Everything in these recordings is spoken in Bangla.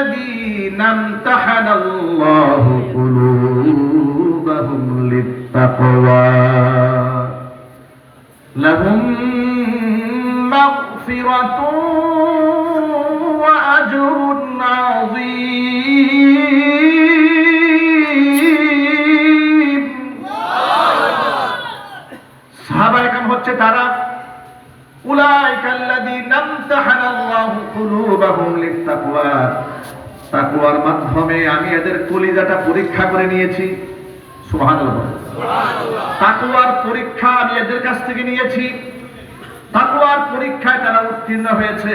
الذين امتحن الله قلوبهم للتقوى. لهم مغفرة وأجر মাধ্যমে আমি এদের কলিজাটা পরীক্ষা করে নিয়েছি। তাকওয়ার পরীক্ষা আমি এদের কাছ থেকে নিয়েছি। তাকওয়ার পরীক্ষায় তারা উত্তীর্ণ হয়েছে।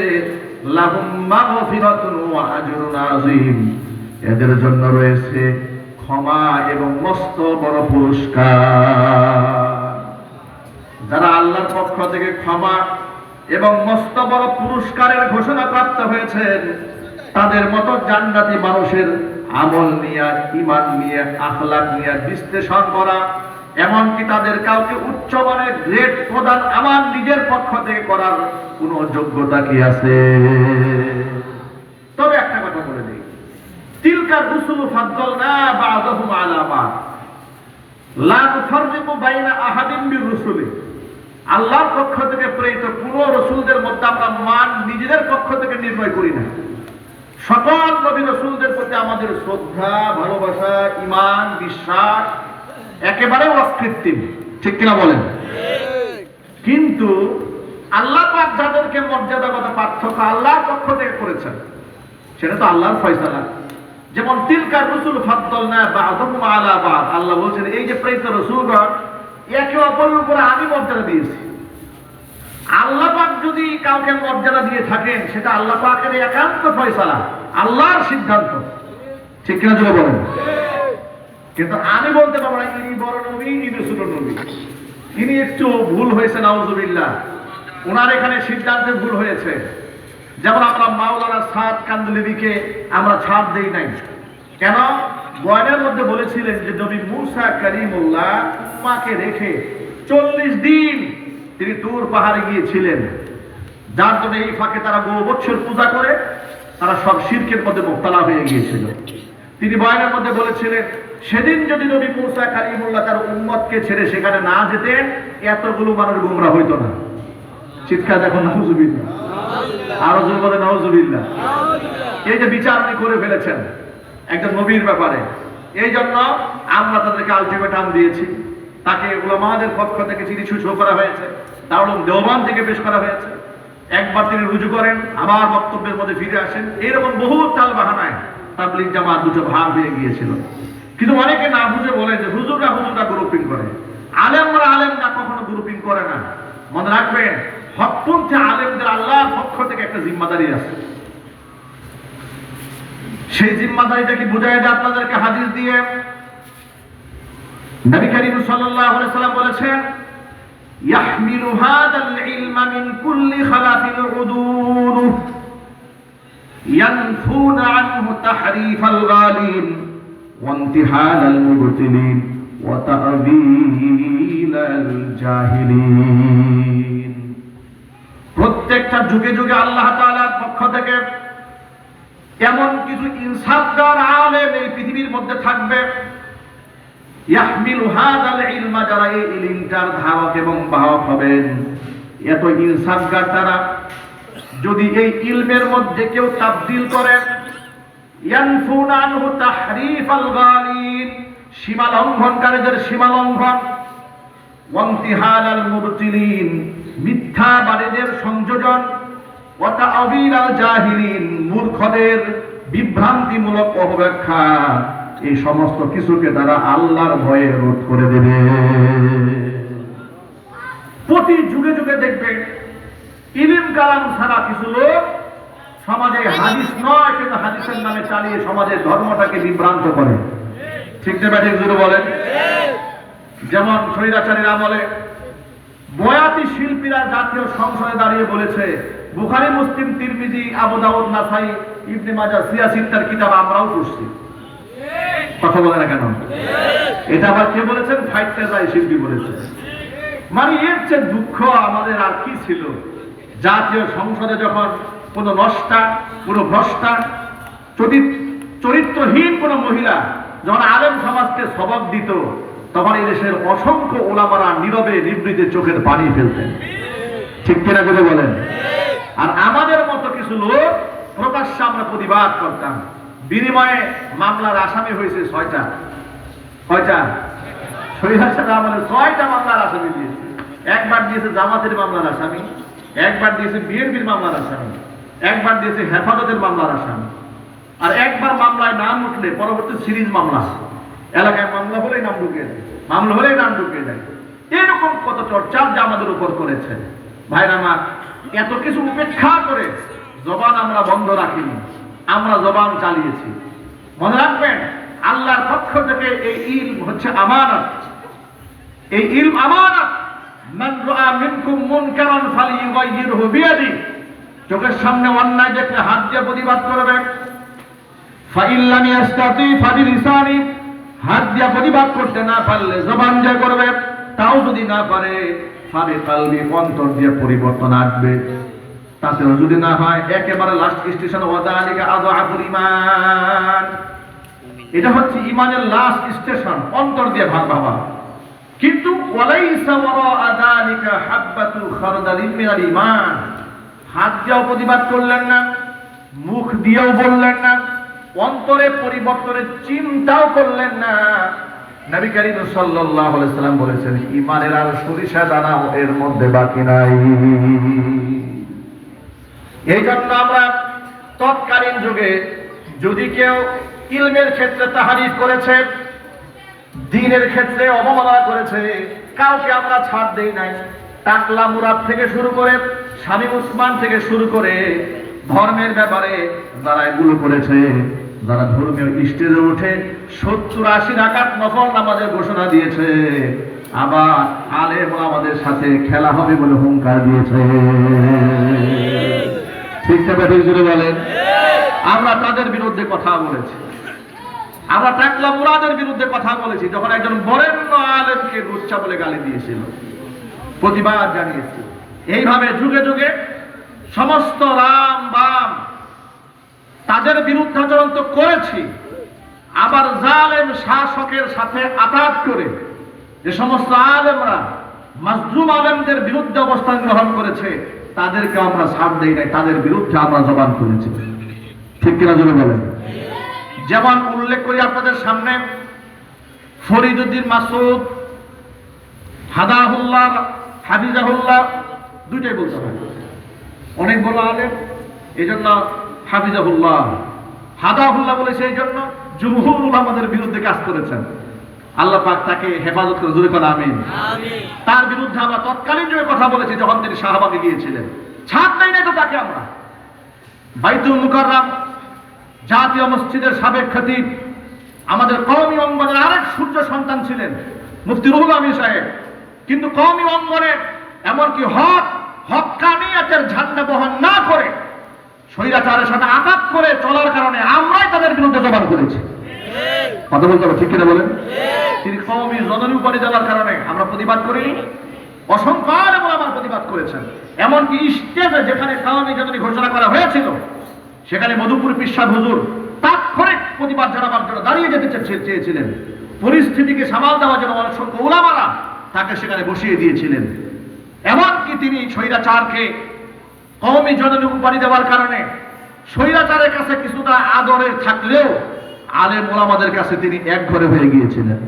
এদের জন্য রয়েছে ক্ষমা এবং মস্ত বড় পুরস্কার। যারা আল্লাহর পক্ষ থেকে ক্ষমা এবং মস্ত বড় পুরস্কারের ঘোষণা প্রাপ্ত হয়েছেন তাদের মতো জান্নাতি মানুষের আমল নিয়ে ইমান নিয়ে, আখলাক নিয়ে বিশ্লেষণ করা, এমনকি তাদের কাউকে উচ্চ মানের গ্রেড প্রদান আমার নিজের পক্ষ থেকে করার কোনো যোগ্যতা কি আছে? তবে একটা কথা বলে দিই। তিলকার রুসুল ফাদ্দালনা বা'দাহুম আলা বা'দ। লা তুফাররিকু বাইনা আহাদিন মির রুসুলি। আল্লাহর পক্ষ থেকে প্রেরিত কোন রসুলদের মধ্যে আমরা মান নিজেদের পক্ষ থেকে নির্ণয় করি না। সকল নবী রসুলদের প্রতি আমাদের শ্রদ্ধা, ভালোবাসা ইমান বিশ্বাস একেবারে অকৃত্রিম। ঠিক কিনা বলেন? কিন্তু আল্লাহ পাক যাদেরকে মর্যাদাগত পার্থক্য আল্লাহর পক্ষ থেকে করেছেন, সেটা তো আল্লাহর ফয়সালা। যেমন তিলকার রসুল ফাদ্দল না বা আদম আলা বাদ। আল্লাহ বলছেন, এই যে প্রেরিত রসুলগণ, একে অপরের উপরে আমি মর্যাদা দিয়েছি। আল্লাহ যদি কাউকে মর্যাদা দিয়ে থাকেন, সেটা আল্লাহ পাকের একান্ত ফয়সালা, আল্লাহর সিদ্ধান্ত। ঠিক কিনা জুড়ে বলেন? কিন্তু আমি বলতে পারব না, ইনি বড় নবী, ইনি ছোট নবী। ইনি একটু ভুল হয়েছে, নাউজুবিল্লাহ। ওনার এখানে সিদ্ধান্তে ভুল হয়েছে। যেমন আমরা মাওলানা সাদ কান্দুলিবিকে আমরা ছাড় দেই নাই। কেন? বয়ানের মধ্যে বলেছিলেন যে, নবী মুসা করিমুল্লাহ উম্মাকে রেখে চল্লিশ দিন তিনি তুর পাহাড়ে গিয়েছিলেন। যার জন্য এই ফাঁকে তারা গো বৎসর পূজা করে, তারা সব শিরকের মধ্যে মোক্তালা হয়ে গিয়েছিল। তিনি বয়ানের মধ্যে বলেছিলেন, সেদিন যদি নবী মুসা কালিমুল্লাহ তার উম্মতকে ছেড়ে সেখানে না যেতেন, এতগুলো মানুষ গুমরা হইতো না। চিৎকার দেখো নাহুজুবিল্লাহ আরও জোর বলে নাহুজুবিল্লাহ এই যে বিচার আপনি করে ফেলেছেন, একজন নবীর ব্যাপারে, এই জন্য আমরা তাদেরকে আলটিমেটাম দিয়েছি। তাকে উলামাদের পক্ষ থেকে চিঠি সুশো করা হয়েছে, দারুল দেওবান থেকে পেশ করা হয়েছে। একবার তিনি রুজু করেন, আবার বক্তব্যের মধ্যে ফিরে আসেন। এরকম বহু তাল বাহানায় তাবলিক জামাত দুটো ভাগ হয়ে গিয়েছিল। কিন্তু অনেকে না বুঝে বলে যে হুজুররা হুজুররা গ্রুপিং করে। আলেমরা আলেমরা কখনো গ্রুপিং করে না। মনে রাখবেন, হকপন্থী আলেমদের আল্লাহর পক্ষ থেকে একটা জিম্মাদারি আছে। সেই জিম্মাদারিটা কি বুঝাই দেয় আপনাদেরকে হাদিস দিয়ে? নবী করিম সাল্লাল্লাহু আলাইহি সাল্লাম বলেছেন يحمل هذا العلم من كل خلاف عدول ينفون عنه تحريف الغالين وانتحال المبتلين وتأويل الجاهلين প্রত্যেকটা যুগে যুগে আল্লাহ তাআলার পক্ষ থেকে এমন কিছু ইনসাফদার আলেম এই পৃথিবীর মধ্যে থাকবে ইয়াহমিলু হাদাল ইলমা যারা এই ইলমটার ধারক এবং বাহক হবেন, এত ইনসাফগার তারা, যদি এই ইলমের মধ্যে কেউ তাবদিল করে ইয়ানফুন আনহু তাহরিফ আল গালিন, সীমা লঙ্ঘনকারীদের সীমা লঙ্ঘন ওয়ান্তিহাল আল মুবতিলিন মিথ্যাবাদীদের সংযোজন ওয়াতা আবিল আল জাহিলিন, মূর্খদের বিভ্রান্তিমূলক অপব্যাখ্যা। এই সমস্ত কিছুকে তারা আল্লাহর ভয়ে রোধ করে দেবে। প্রতি যুগে যুগে দেখবেন ইলিম কালাম ছাড়া কিছু লোক সমাজে হাদিস নয়, কিন্তু হাদিসের নামে চালিয়ে সমাজের ধর্মটাকে বিভ্রান্ত করে। ঠিক না ব্যাটিক জুড়ে বলেন? যেমন স্বৈরাচারীর আমলে বয়াতি শিল্পীরা জাতীয় সংসদে দাঁড়িয়ে বলেছে, বুখারি, মুসলিম, তিরমিজি, আবু দাউদ, নাসাই, ইবনে মাজা সিয়াসিত্তার কিতাব আমরাও পড়ছি। কথা বলে না কেন? এটা আবার কে বলেছেন? ফাইট যায় শিল্পী বলেছেন। মানে এর চেয়ে দুঃখ আমাদের আর কি ছিল? জাতীয় সংসদে যখন কোনো নষ্টা, কোনো ভ্রষ্টা চরিত্রহীন কোন মহিলা যখন আলেম সমাজকে সবক দিত, তখন এই দেশের অসংখ্য ওলামারা নীরবে, নিবৃতে চোখের পানি ফেলতেন। ঠিক কিনা করে বলেন? আর আমাদের মতো কিছু লোক প্রকাশ্যে আমরা প্রতিবাদ করতাম। বিনিময়ে মামলার আসামি হয়েছে ছয়টা। কয়টা? ছয়টা মামলার আসামি দিয়েছে। একবার দিয়েছে জামাতের মামলার আসামি, একবার দিয়েছে বিএনপির মামলার আসামি, একবার দিয়েছে হেফাজতের মামলার আসামি। আর একবার মামলায় নাম উঠলে পরবর্তী সিরিজ মামলা এলাকায় মামলা হলেই নাম ঢুকিয়ে দেয়, মামলা হলেই নাম ঢুকিয়ে দেয়। এরকম কত চর্চা যে আমাদের উপর করেছে। ভাইরা আমার, এত কিছু উপেক্ষা করে জবান আমরা বন্ধ রাখিনি। আমরা জবান চালিয়েছি। মনে রাখবেন, আল্লাহর পক্ষ থেকে এই ইলম হচ্ছে আমানত। এই ইলম আমানত, মান রাআ মিনকুম মুনকারান ফালিয়ুগাইয়িরহু বিয়াদি। চোখের সামনে অন্যায় দেখলে হাত দিয়ে প্রতিবাদ করবে ফাইল্লাম ইয়াস্তাতি ফাবিলিসানি, হাত দিয়ে প্রতিবাদ করতে না পারলে জবান দিয়ে করবে তাও যদি না পারে ফাবি কালবি অন্তর দিয়ে পরিবর্তন আসবে। তাতেও যদি না হয়, একেবারে লাস্ট স্টেশন ওয়াদালিকা আযআফুল ঈমান। এটা হচ্ছে ইমানের লাস্ট স্টেশন অন্তর দিয়ে ভাগ ভাবা কিন্তু ওয়ালাইসা ওয়ারা যালিকা হাব্বাতু খারদালিন মিনাল ঈমান। হাত দিয়েও প্রতিবাদ করলেন না, মুখ দিয়েও বললেন না, অন্তরে পরিবর্তনের চিন্তাও করলেন না। নবী করিম সাল্লাল্লাহু আলাইহি সাল্লাম বলেছেন, ঈমানের আর সরিষা দানা এর মধ্যে বাকি নাই। এই জন্য আমরা তৎকালীন যুগে যদি কেউ ইলমের ক্ষেত্রে তাহারিফ করেছে, দিনের ক্ষেত্রে অবমাননা করেছে, কাউকে আমরা ছাড় দেই নাই। টাকলা মুরাদ থেকে শুরু করে, স্বামী উসমান থেকে শুরু করে ধর্মের ব্যাপারে যারা এগুলো করেছে, যারা ধর্মীয় স্টেজে উঠে সত্তর আশি রাকাত নফল নামাজের ঘোষণা দিয়েছে, আবার আলেম আমাদের সাথে খেলা হবে বলে হুঙ্কার দিয়েছে। আমরা তাদের বিরুদ্ধে কথা বলেছি। আমরা টাকলা মুরাদের বিরুদ্ধে কথা বলেছি, যখন একজন বরেণ্য আলেমকে রুচ্চা বলে গালি দিয়েছিল। প্রতিবাদ জানিয়েছি এইভাবে যুগে যুগে সমস্ত রাম বাম তাদের বিরুদ্ধাচরণ তো করেছি, আবার জালেম শাসকের সাথে আঘাত করে যে সমস্ত আলেমরা মাজলুম আলেমদের বিরুদ্ধে অবস্থান গ্রহণ করেছে তাদেরকে আমরা ছাড় দেই নাই, তাদের বিরুদ্ধে আমরা জবান করেছি। ঠিক কিনা জন্য বলেন? যেমন উল্লেখ করি আপনাদের সামনে, ফরিদুদ্দিন মাসুদ হাদাহুল্লাহ, হাফিজাহুল্লাহ, দুইটাই বলতে হয় অনেক বড় আলেম এই জন্য হাফিজাহুল্লাহ। হাদাহুল্লাহ বলে সেই জন্য জুমহুর আমাদের বিরুদ্ধে কাজ করেছেন। আল্লাহ পাক তাকে হেফাজত করে জুড়ে করে আমিন। তার বিরুদ্ধে আমরা তৎকালীন যুগে কথা বলেছি যখন তিনি শাহবাগে গিয়েছিলেন। ছাড় নাই না তো তাকে আমরা। বাইতুল মুকাররাম জাতীয় মসজিদের সাবেক খতিব আমাদের কওমি অঙ্গনের আরেক সূর্য সন্তান ছিলেন মুফতি রুহুল আমিন সাহেব। কিন্তু কওমি অঙ্গনে এমনকি হক হক্কানিয়াতের ঝান্ডা বহন না করে স্বৈরাচারের সাথে আঘাত করে চলার কারণে আমরাই তাদের বিরুদ্ধে জবান করেছি। কথা বলতে হবে ঠিক কিনা বলেন? কওমি জননী উপরে যাওয়ার কারণে আমরা প্রতিবাদ করিনি অসংখ্য এবং আমার প্রতিবাদ করেছেন। এমনকি স্টেজে যেখানে কাওমি জননী ঘোষণা করা হয়েছিল, সেখানে মধুপুর পিসাব হুজুর তাৎক্ষণিক প্রতিবাদ জানাবার জন্য দাঁড়িয়ে যেতে চেয়েছিলেন। পরিস্থিতিকে সামাল দেওয়ার জন্য অসংখ্য ওলামারা তাকে সেখানে বসিয়ে দিয়েছিলেন। এমনকি তিনি স্বৈরাচারকে কওমি জননী উপাধি দেওয়ার কারণে স্বৈরাচারের কাছে কিছুটা আদরে থাকলেও আলেম ওলামাদের কাছে তিনি এক ঘরে হয়ে গিয়েছিলেন।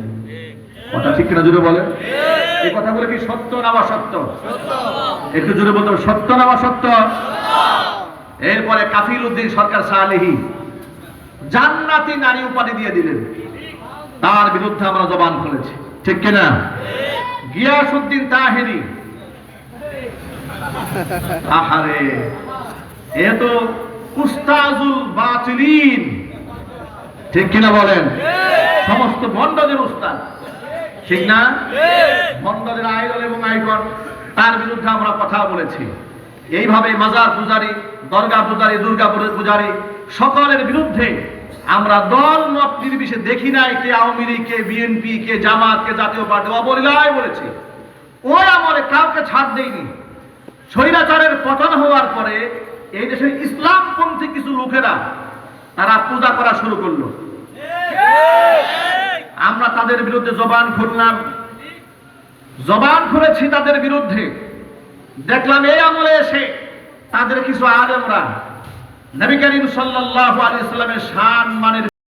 কথা ঠিক কিনা জুড়ে বলে? এই কথাগুলো কি সত্য না সত্য একটু জুড়ে বলতে সত্য না সত্য এরপরে কাফিল উদ্দিন সরকার সালেহি জান্নাতি নারী উপাধি দিয়ে দিলেন। তার বিরুদ্ধে আমরা জবান খুলেছি। ঠিক কিনা? গিয়াসুদ্দিন তাহেরি। আহারে, এ তো উস্তাজুল বাতিলিন। ঠিক কিনা বলেন? সমস্ত ভণ্ডদের উস্তাদ। ঠিক না? ভণ্ডদের আইডল এবং আইকন তার বিরুদ্ধে আমরা কথা বলেছি। এইভাবে মাজার পূজারি দরগা পূজারি দুর্গা পূজারি সকলের বিরুদ্ধে আমরা দল মত নির্বিশে দেখি নাই কে আওয়ামী লীগ কে বিএনপি কে জামাত কে জাতীয় পার্টি অবলীলায় বলেছি। ওই আমলে কাউকে ছাড় দেয়নি স্বৈরাচারের পতন হওয়ার পরে এই দেশের ইসলামপন্থী কিছু লোকেরা তারা পূজা করা শুরু করল। আমরা তাদের বিরুদ্ধে জবান খুললাম। জবান খুলেছি তাদের বিরুদ্ধে। দেখলাম এই আমলে এসে তাদের কিছু আলেমরা, নবী করিম সাল্লাল্লাহু আলাইহি সাল্লামের শান, মানের